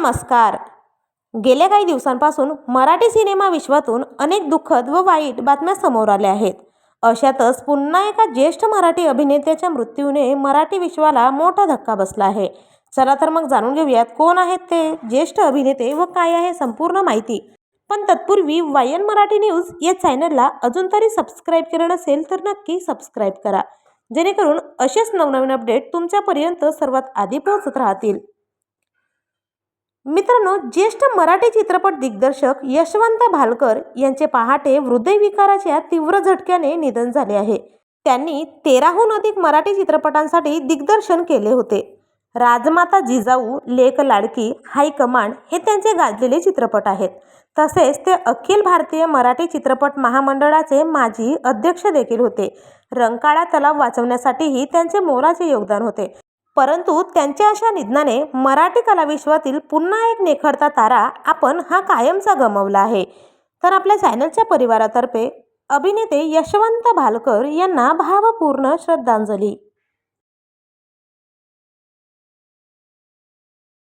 नमस्कार. गेल्या काही दिवसांपासून मराठी सिनेमा विश्वातून अनेक दुःखद व वाईट बातम्या समोर आल्या आहेत. अशातच पुन्हा एका ज्येष्ठ मराठी अभिनेत्याच्या मृत्यूने मराठी विश्वाला मोठा धक्का बसला आहे. चला तर मग जाणून घेऊयात कोण आहेत ते ज्येष्ठ अभिनेते व काय आहे संपूर्ण माहिती. पण तत्पूर्वी वायन मराठी न्यूज या चॅनलला अजून तरी सबस्क्राईब केलं नसेल तर नक्की सबस्क्राईब करा. जेणेकरून असेच नवनवीन अपडेट तुमच्यापर्यंत सर्वात आधी पोहोचत राहतील. मित्रांनो ज्येष्ठ मराठी चित्रपट दिग्दर्शक यशवंत भालकर यांचे पहाटे हृदयविकाराच्या तीव्र झटक्याने निधन झाले आहे. त्यांनी तेराहून अधिक मराठी चित्रपटांसाठी दिग्दर्शन केले होते. राजमाता जिजाऊ लेक लाडकी हायकमांड हे त्यांचे गाजलेले चित्रपट आहेत. तसेच ते अखिल भारतीय मराठी चित्रपट महामंडळाचे माजी अध्यक्ष देखील होते. रंकाळा तलाव वाचवण्यासाठीही त्यांचे मोलाचे योगदान होते. परंतु त्यांच्या अशा निधनाने मराठी कलाविश्वातील पुन्हा एक निखळता तारा आपण हा कायमचा गमावला आहे. तर आपल्या चॅनलच्या परिवारातर्फे अभिनेते यशवंत भालकर यांना भावपूर्ण श्रद्धांजली.